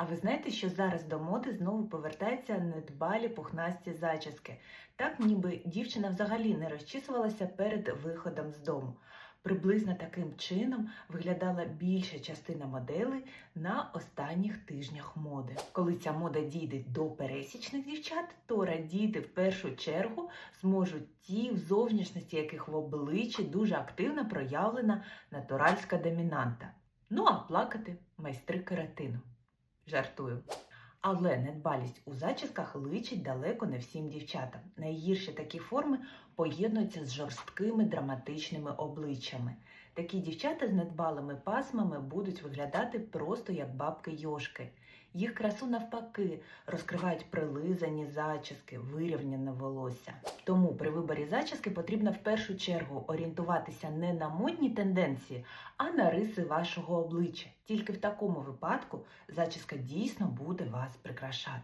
А ви знаєте, що зараз до моди знову повертаються недбалі пухнасті зачіски, так ніби дівчина взагалі не розчісувалася перед виходом з дому. Приблизно таким чином виглядала більша частина моделей на останніх тижнях моди. Коли ця мода дійде до пересічних дівчат, то радіти в першу чергу зможуть ті, в зовнішності яких в обличчі дуже активно проявлена натуральська домінанта. Ну а плакати майстри кератину. Жартую. Але недбалість у зачісках личить далеко не всім дівчатам. Найгірші такі форми поєднуються з жорсткими драматичними обличчями. Такі дівчата з недбалими пасмами будуть виглядати просто як бабки йошки. Їх красу навпаки розкривають прилизані зачіски, вирівняне волосся. Тому при виборі зачіски потрібно в першу чергу орієнтуватися не на модні тенденції, а на риси вашого обличчя. Тільки в такому випадку зачіска дійсно буде вас прикрашати.